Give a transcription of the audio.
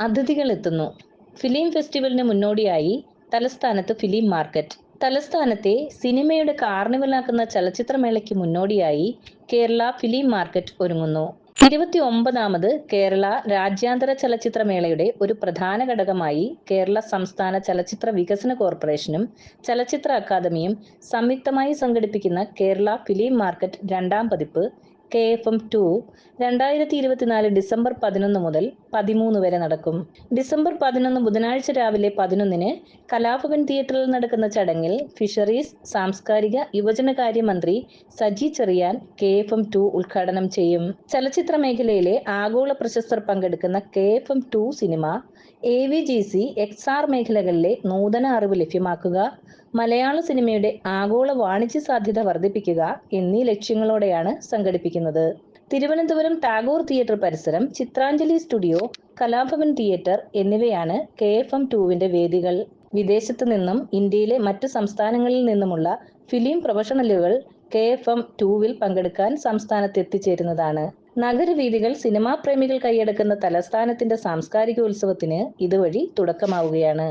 അതിഥികൾ എത്തുന്നു ഫിലിം ഫെസ്റ്റിവലിന് മുന്നോടിയായി തലസ്ഥാനത്ത് ഫിലിം മാർക്കറ്റ്. തലസ്ഥാനത്തെ സിനിമയുടെ കാർണിവലാക്കുന്ന ചലച്ചിത്രമേളയ്ക്ക് മുന്നോടിയായി കേരള ഫിലിം മാർക്കറ്റ് ഒരുങ്ങുന്നു. ഇരുപത്തി ഒമ്പതാമത് കേരള രാജ്യാന്തര ചലച്ചിത്രമേളയുടെ ഒരു പ്രധാന ഘടകമായി കേരള സംസ്ഥാന ചലച്ചിത്ര വികസന കോർപ്പറേഷനും ചലച്ചിത്ര അക്കാദമിയും സംയുക്തമായി സംഘടിപ്പിക്കുന്ന കേരള ഫിലിം മാർക്കറ്റ് രണ്ടാം പതിപ്പ് കെ എഫ് എം ടു രണ്ടായിരത്തി ഇരുപത്തിനാല് ഡിസംബർ പതിനൊന്ന് മുതൽ പതിമൂന്ന് വരെ നടക്കും. ഡിസംബർ പതിനൊന്ന് ബുധനാഴ്ച രാവിലെ പതിനൊന്നിന് കലാഭവൻ തിയേറ്ററിൽ നടക്കുന്ന ചടങ്ങിൽ ഫിഷറീസ് സാംസ്കാരിക യുവജനകാര്യ മന്ത്രി Saji Cherian K F M two ഉദ്ഘാടനം ചെയ്യും. ചലച്ചിത്ര മേഖലയിലെ ആഗോള പ്രശസ്തർ പങ്കെടുക്കുന്ന K F M two cinema A V G C X R മേഖലകളിലെ നൂതന അറിവ് ലഭ്യമാക്കുക മലയാള സിനിമയുടെ ആഗോള വാണിജ്യ സാധ്യത വർദ്ധിപ്പിക്കുക എന്നീ ലക്ഷ്യങ്ങളോടെയാണ് സംഘടിപ്പിക്കുന്നത്. തിരുവനന്തപുരം ടാഗോർ തിയേറ്റർ പരിസരം ചിത്രാഞ്ജലി സ്റ്റുഡിയോ കലാഭവൻ തിയേറ്റർ എന്നിവയാണ് കെ എഫ് എം ടുവിന്റെ വേദികൾ. വിദേശത്തു നിന്നും ഇന്ത്യയിലെ മറ്റു സംസ്ഥാനങ്ങളിൽ നിന്നുമുള്ള ഫിലിം പ്രൊഫഷണലുകൾ കെ എഫ് എം ടുവിൽ പങ്കെടുക്കാൻ സംസ്ഥാനത്ത് എത്തിച്ചേരുന്നതാണ് നഗരവീഥികൾ സിനിമാ പ്രേമികൾ കൈയടക്കുന്ന തലസ്ഥാനത്തിന്റെ സാംസ്കാരിക ഉത്സവത്തിന് ഇതുവഴി തുടക്കമാവുകയാണ്.